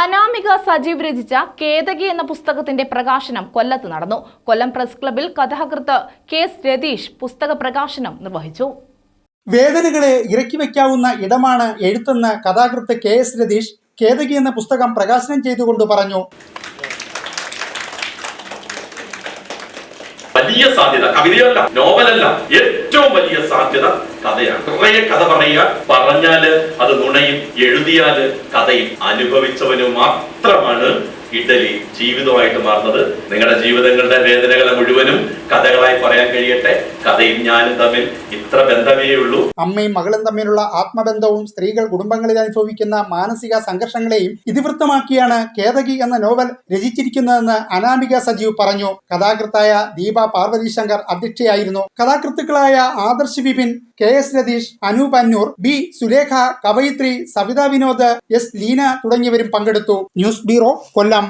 അനാമിക സജീവ് രചിച്ച കേതകി എന്ന പുസ്തകത്തിന്റെ പ്രകാശനം കൊല്ലത്ത് നടന്നു. കൊല്ലം പ്രസ് ക്ലബിൽ കഥാകൃത്ത് കെ എസ് രതീഷ് പുസ്തക പ്രകാശനം നിർവഹിച്ചു. വേദനകളെ ഇറക്കി വയ്ക്കാവുന്ന ഇടമാണ് എഴുത്തെന്ന് കഥാകൃത്ത് കെ എസ് രതീഷ് കേതകി എന്ന പുസ്തകം പ്രകാശനം ചെയ്തുകൊണ്ട് പറഞ്ഞു. വലിയ സാധ്യത. കവിതയല്ല നോവലല്ല ഏറ്റവും വലിയ സാധ്യത കഥയാണ്. കുറേ കഥ പറയുക പറഞ്ഞാൽ അത് നുണയും എഴുതിയാൽ കഥയും അനുഭവിച്ചവന് മാത്രമാണ് ഇഡലി ജീവിതമായിട്ട് മാറുന്നത് നിങ്ങളുടെ ജീവിതങ്ങളുടെ വേദനകളെ മുഴുവനും കഥകളായി പറയാൻ കഴിയട്ടെ. കഥയും ഞാനും തമ്മിൽ ഇത്ര ബന്ധമേ ഉള്ളൂ. അമ്മയും മകളും തമ്മിലുള്ള ആത്മബന്ധവും സ്ത്രീകൾ കുടുംബങ്ങളിൽ അനുഭവിക്കുന്ന മാനസിക സംഘർഷങ്ങളെയും ഇതിവൃത്തമാക്കിയാണ് കേതകി എന്ന നോവൽ രചിച്ചിരിക്കുന്നതെന്ന് അനാമിക സജീവ് പറഞ്ഞു. കഥാകൃത്തായ ദീപ പാർവതി ശങ്കർ അധ്യക്ഷയായിരുന്നു. കഥാകൃത്തുക്കളായ Adarsh Vipin K S Ratheesh Anoop Annur B Sulekha കവയിത്രി Savitha Vinod S Leena തുടങ്ങിയവരും പങ്കെടുത്തു. News bureau Kollam.